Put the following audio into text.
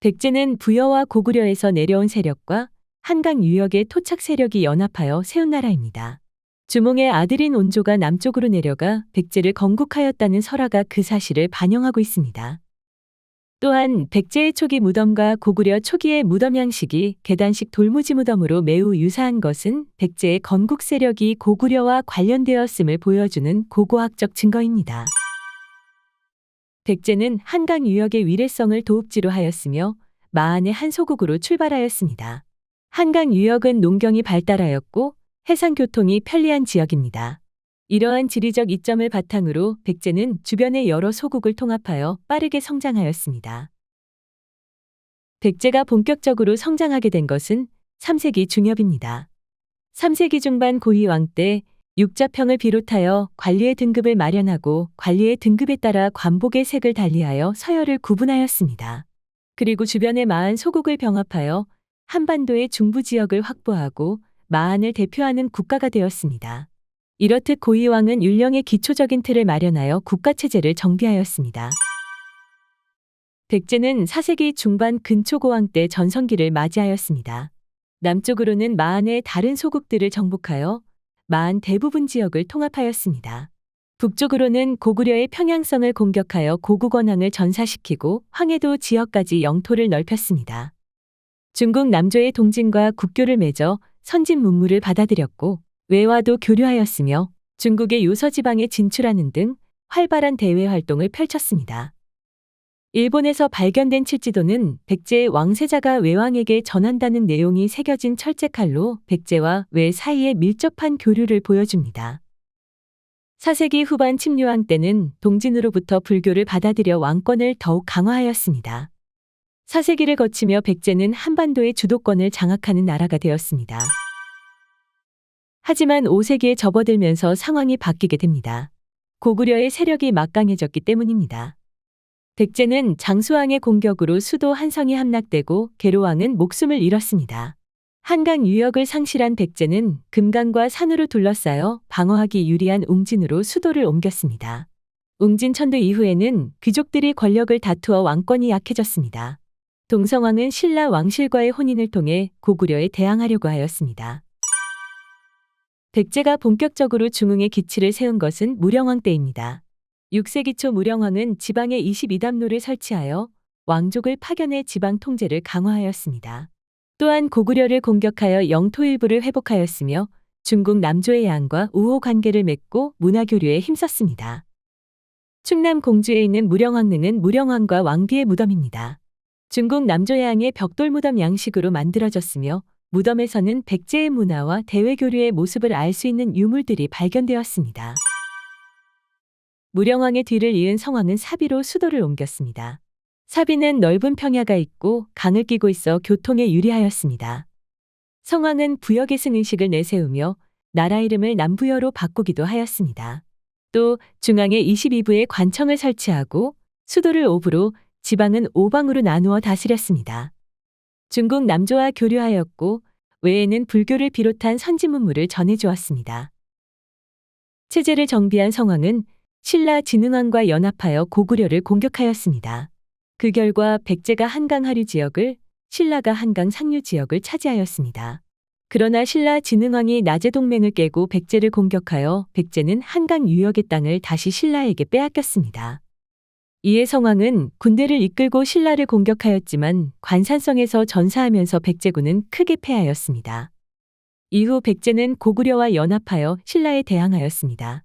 백제는 부여와 고구려에서 내려온 세력과 한강 유역의 토착 세력이 연합하여 세운 나라입니다. 주몽의 아들인 온조가 남쪽으로 내려가 백제를 건국하였다는 설화가 그 사실을 반영하고 있습니다. 또한 백제의 초기 무덤과 고구려 초기의 무덤 양식이 계단식 돌무지 무덤으로 매우 유사한 것은 백제의 건국 세력이 고구려와 관련되었음을 보여주는 고고학적 증거입니다. 백제는 한강 유역의 위례성을 도읍지로 하였으며 마한의 한 소국으로 출발하였습니다. 한강 유역은 농경이 발달하였고 해상 교통이 편리한 지역입니다. 이러한 지리적 이점을 바탕으로 백제는 주변의 여러 소국을 통합하여 빠르게 성장하였습니다. 백제가 본격적으로 성장하게 된 것은 3세기 중엽입니다. 3세기 중반 고희왕 때 육자평을 비롯하여 관리의 등급을 마련하고 관리의 등급에 따라 관복의 색을 달리하여 서열을 구분하였습니다. 그리고 주변의 마한 소국을 병합하여 한반도의 중부 지역을 확보하고 마한을 대표하는 국가가 되었습니다. 이렇듯 고희왕은 율령의 기초적인 틀을 마련하여 국가체제를 정비하였습니다. 백제는 4세기 중반 근초고왕 때 전성기를 맞이하였습니다. 남쪽으로는 마한의 다른 소국들을 정복하여 마한 대부분 지역을 통합하였습니다. 북쪽으로는 고구려의 평양성을 공격하여 고국원항을 전사시키고 황해도 지역까지 영토를 넓혔습니다. 중국 남조의 동진과 국교를 맺어 선진 문물을 받아들였고 외화도 교류하였으며 중국의 요서 지방에 진출하는 등 활발한 대외 활동을 펼쳤습니다. 일본에서 발견된 칠지도는 백제의 왕세자가 외왕에게 전한다는 내용이 새겨진 철제 칼로 백제와 외 사이의 밀접한 교류를 보여줍니다. 4세기 후반 침류왕 때는 동진으로부터 불교를 받아들여 왕권을 더욱 강화하였습니다. 4세기를 거치며 백제는 한반도의 주도권을 장악하는 나라가 되었습니다. 하지만 5세기에 접어들면서 상황이 바뀌게 됩니다. 고구려의 세력이 막강해졌기 때문입니다. 백제는 장수왕의 공격으로 수도 한성이 함락되고 계로왕은 목숨을 잃었습니다. 한강 유역을 상실한 백제는 금강과 산으로 둘러싸여 방어하기 유리한 웅진으로 수도를 옮겼습니다. 웅진 천도 이후에는 귀족들이 권력을 다투어 왕권이 약해졌습니다. 동성왕은 신라 왕실과의 혼인을 통해 고구려에 대항하려고 하였습니다. 백제가 본격적으로 중흥의 기치를 세운 것은 무령왕 때입니다. 6세기 초 무령왕은 지방에 22담로를 설치하여 왕족을 파견해 지방 통제를 강화하였습니다. 또한 고구려를 공격하여 영토 일부를 회복하였으며 중국 남조의 양과 우호 관계를 맺고 문화 교류에 힘썼습니다. 충남 공주에 있는 무령왕릉은 무령왕과 왕비의 무덤입니다. 중국 남조양의 벽돌 무덤 양식으로 만들어졌으며 무덤에서는 백제의 문화와 대외 교류의 모습을 알 수 있는 유물들이 발견되었습니다. 무령왕의 뒤를 이은 성왕은 사비로 수도를 옮겼습니다. 사비는 넓은 평야가 있고 강을 끼고 있어 교통에 유리하였습니다. 성왕은 부역의 승의식을 내세우며 나라 이름을 남부여로 바꾸기도 하였습니다. 또 중앙에 22부의 관청을 설치하고 수도를 오부로 지방은 오방으로 나누어 다스렸습니다. 중국 남조와 교류하였고 외에는 불교를 비롯한 선지 문물을 전해주었습니다. 체제를 정비한 성왕은 신라 진흥왕과 연합하여 고구려를 공격하였습니다. 그 결과 백제가 한강 하류 지역을 신라가 한강 상류 지역을 차지하였습니다. 그러나 신라 진흥왕이 낮의 동맹을 깨고 백제를 공격하여 백제는 한강 유역의 땅을 다시 신라에게 빼앗겼습니다. 이에 성왕은 군대를 이끌고 신라를 공격하였지만 관산성에서 전사하면서 백제군은 크게 패하였습니다. 이후 백제는 고구려와 연합하여 신라에 대항하였습니다.